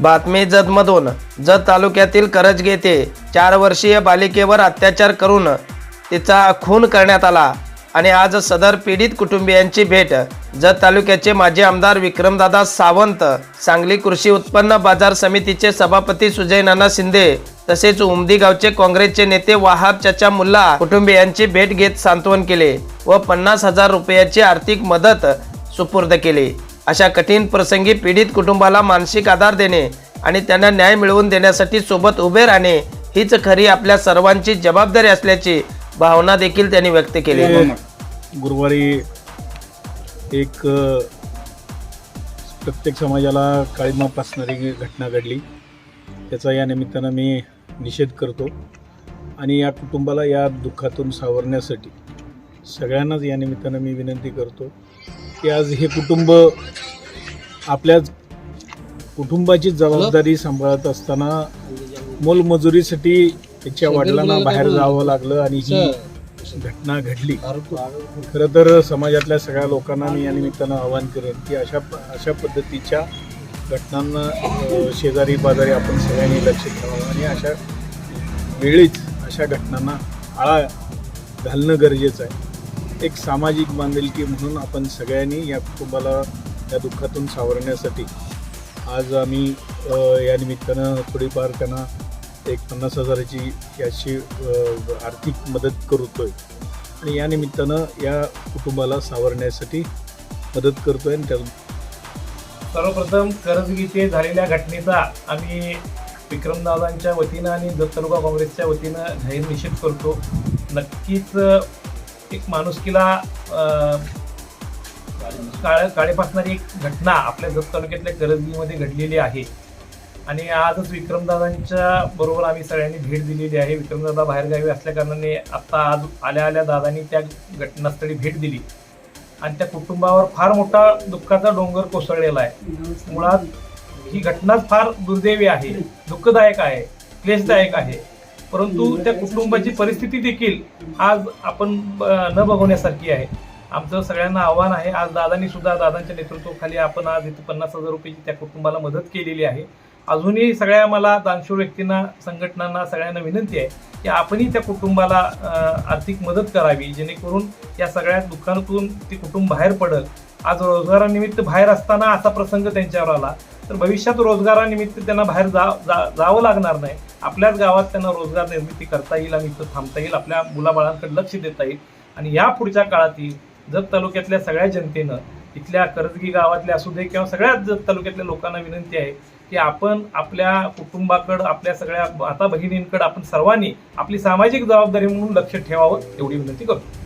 बातमी जतमधून. जत तालुक्यातील करज येथे चार वर्षीय बालिकेवर अत्याचार करून तिचा खून करण्यात आला आणि आज सदर पीडित कुटुंबियांची भेट. जत तालुक्याचे माजी आमदार विक्रमदादा सावंत सांगली कृषी उत्पन्न बाजार समितीचे सभापती सुजय नाना शिंदे तसेच उमदी गावचे काँग्रेसचे नेते वाहाब चचा मुल्ला कुटुंबियांची भेट घेत सांत्वन केले व पन्नास हजार रुपयाची आर्थिक मदत सुपूर्द केली. अशा कठीण प्रसंगी पीडित कुटुंबाला मानसिक आधार देणे आणि त्यांना न्याय मिळवून देण्यासाठी सोबत उभे राहणे हीच खरी आपल्या सर्वांची जबाबदारी असल्याची भावना देखील त्यांनी व्यक्त केली. हो, हो, हो. गुरुवारी एक प्रत्येक समाजाला काळीमा पासणारी घटना घडली. त्याचा या निमित्तानं मी निषेध करतो आणि या कुटुंबाला या दुःखातून सावरण्यासाठी सगळ्यांनाच या निमित्तानं मी विनंती करतो की आज हे कुटुंब आपल्या कुटुंबाची जबाबदारी सांभाळत असताना मोलमजुरीसाठी त्याच्या वडिलांना बाहेर जावं लागलं आणि ही घटना घडली. खरं तर समाजातल्या सगळ्या लोकांना मी या निमित्तानं आवाहन करेन की अशा अशा पद्धतीच्या घटनांना शेजारी पाजारी आपण सगळ्यांनी लक्ष ठेवावं आणि अशा वेळीच अशा घटनांना आळा घालणं गरजेचं आहे. एक सामाजिक बांधिलकी म्हणून आपण सगळ्यांनी या कुटुंबाला या दुःखातून सावरण्यासाठी आज आम्ही या निमित्तानं थोडीफार त्यांना एक पन्नास हजाराची याची आर्थिक मदत करतोय. आणि या निमित्तानं या कुटुंबाला सावरण्यासाठी मदत करतोय आणि त्या सर्वप्रथम करजगीचे झालेल्या घटनेचा आम्ही विक्रमदादांच्या वतीनं आणि दत्त काँग्रेसच्या वतीनं जाहीर निषेध करतो. नक्कीच एक माणुसकीला काळ काळे फासणारी एक घटना आपल्या जत तालुक्यातल्या करजगीमध्ये घडलेली आहे. आणि आजच विक्रमदादांच्या बरोबर आम्ही सगळ्यांनी भेट दिलेली आहे. विक्रमदादा बाहेरगावी असल्या कारणाने आज आल्या आल्या दादांनी त्या घटनास्थळी भेट दिली. आणि त्या कुटुंबावर फार मोठा दुःखाचा डोंगर कोसळलेला आहे. मुळात ही घटनाच फार दुर्दैवी आहे. दुःखदायक आहे. क्लेशदायक आहे. परंतु त्या कुटुंबाची परिस्थिती देखील आज आपण न बघवण्यासारखी आहे. आमचं सगळ्यांना आव्हान आहे. आज दादांनी सुद्धा दादांच्या नेतृत्वाखाली आपण आज इथे पन्नास हजार रुपयाची त्या कुटुंबाला मदत केलेली आहे. अजूनही सगळ्या मला दानशूर व्यक्तींना संघटनांना सगळ्यांना विनंती आहे की आपणही त्या कुटुंबाला आर्थिक मदत करावी जेणेकरून या सगळ्या दुःखातून ते कुटुंब बाहेर पडल. आज रोजगारानिमित्त बाहेर असताना असा प्रसंग त्यांच्यावर आला. तर भविष्यात रोजगारानिमित्त त्यांना बाहेर जा, जा जावं लागणार नाही. आपल्याच गावात त्यांना रोजगार निर्मिती करता येईल आणि इथं थांबता येईल आपल्या मुलाबाळांकडे लक्ष देता येईल. आणि या पुढच्या काळातील जत तालुक्यातल्या सगळ्या जनतेनं इथल्या करजगी गावातल्या असू दे किंवा सगळ्याच जत तालुक्यातल्या लोकांना विनंती आहे की आपण आपल्या कुटुंबाकडं आपल्या सगळ्या आता भगिनींकडं आपण सर्वांनी आपली सामाजिक जबाबदारी म्हणून लक्ष ठेवावं एवढी विनंती करतो.